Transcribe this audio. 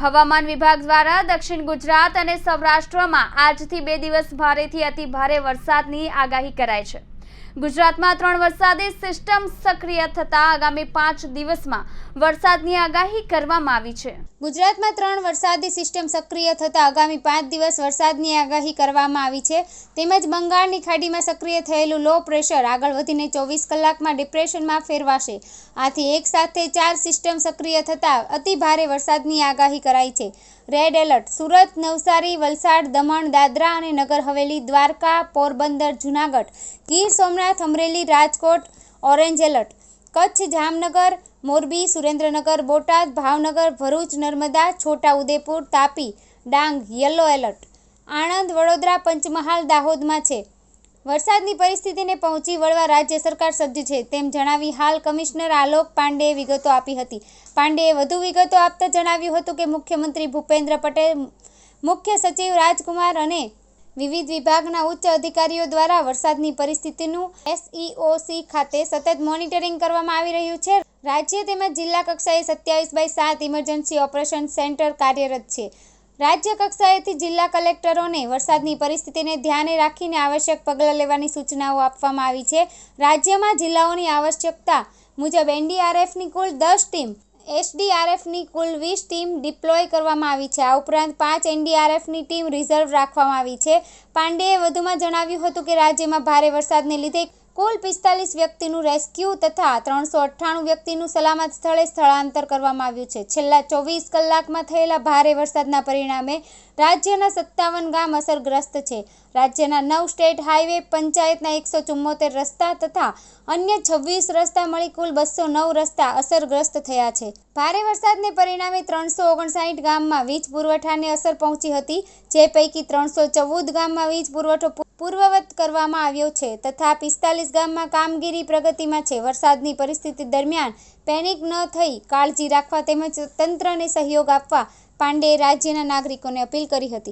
હવામાન વિભાગ દ્વારા દક્ષિણ ગુજરાત અને સૌરાષ્ટ્રમાં આજથી બે દિવસ ભારેથી અતિ ભારે વરસાદની આગાહી કરાઈ છે. ગુજરાતમાં ત્રણ વરસાદી સિસ્ટમ સક્રિય થતા આગામી પાંચ દિવસમાં વરસાદની આગાહી કરવામાં આવી છે. ગુજરાતમાં ત્રણ વરસાદી સિસ્ટમ સક્રિય થતાં આગામી પાંચ દિવસ વરસાદની આગાહી કરવામાં આવી છે. તેમજ બંગાળની ખાડીમાં સક્રિય થયેલું લો પ્રેશર આગળ વધીને ચોવીસ કલાકમાં ડિપ્રેશનમાં ફેરવાશે. આથી એક સાથે ચાર સિસ્ટમ સક્રિય થતાં અતિ ભારે વરસાદની આગાહી કરાઈ છે. રેડ એલર્ટ સુરત, નવસારી, વલસાડ, દમણ, દાદરા અને Nagar Haveli, Dwarka, Porbandar, Junagadh, Gir Somnath, Amreli, Rajkot, orange alert. Kutch, Jamnagar, Morbi, Surendranagar, Botad, Bhavnagar, Bharuch, Narmada, Chhota Udepur, Tapi, Dang, yellow alert. Anand, Vadodara, Panchmahal, દાહોદમાં છે. વરસાદની પરિસ્થિતિને પહોંચી વળવા રાજ્ય સરકાર સજ્જ છે. તેમ જણાવી હાલ કમિશનર આલોક પાંડેએ વિગતો આપી હતી. પાંડેએ વધુ વિગતો આપતા જણાવ્યું હતું કે મુખ્યમંત્રી ભૂપેન્દ્ર પટેલ, મુખ્ય સચિવ રાજકુમાર અને વિવિધ વિભાગના ઉચ્ચ અધિકારીઓ દ્વારા વરસાદની પરિસ્થિતિનું એસઈઓસી ખાતે સતત મોનિટરિંગ કરવામાં આવી રહ્યું છે. રાજ્ય તેમજ જિલ્લા કક્ષાએ સત્યાવીસ બાય સાત ઇમરજન્સી ઓપરેશન સેન્ટર કાર્યરત છે. રાજ્ય કક્ષાએથી જિલ્લા કલેક્ટરોને વરસાદની પરિસ્થિતિને ધ્યાને રાખીને આવશ્યક પગલાં લેવાની સૂચનાઓ આપવામાં આવી છે. રાજ્યમાં જિલ્લાઓની આવશ્યકતા મુજબ એનડીઆરએફની કુલ દસ ટીમ, એસડીઆરએફની કુલ વીસ ટીમ ડિપ્લોય કરવામાં આવી છે. આ ઉપરાંત પાંચ એનડીઆરએફની ટીમ રિઝર્વ રાખવામાં આવી છે. પાંડેએ વધુમાં જણાવ્યું હતું કે રાજ્યમાં ભારે વરસાદને લીધે કુલ પિસ્તાલીસ વ્યક્તિનું રેસ્ક્યુ તથા ત્રણસો અઠ્ઠાણું વ્યક્તિનું સલામત સ્થળે સ્થળાંતર કરવામાં આવ્યું છે. છેલ્લા ચોવીસ કલાકમાં થયેલા ભારે વરસાદના પરિણામે રાજ્યના સત્તાવન ગામ અસરગ્રસ્ત છે. રાજ્યના નવ સ્ટેટ હાઈવે પંચાયતના એકસો ચુમ્મોતેર રસ્તા તથા અન્ય છવ્વીસ રસ્તા મળી કુલ બસો નવ રસ્તા અસરગ્રસ્ત થયા છે. ભારે વરસાદને પરિણામે ત્રણસો ઓગણસાઠ ગામમાં વીજ પુરવઠાને અસર પહોંચી હતી, જે પૈકી ત્રણસો ચૌદ ગામમાં વીજ પુરવઠો પૂર્વવત કરવામાં આવ્યો છે તથા પિસ્તાલીસ ગામમાં કામગીરી પ્રગતિમાં છે. વરસાદની પરિસ્થિતિ દરમિયાન પેનિક ન થઈ કાળજી રાખવા તેમજ તંત્રને સહયોગ આપવા પાંડેએ રાજ્યના નાગરિકોને અપીલ કરી હતી.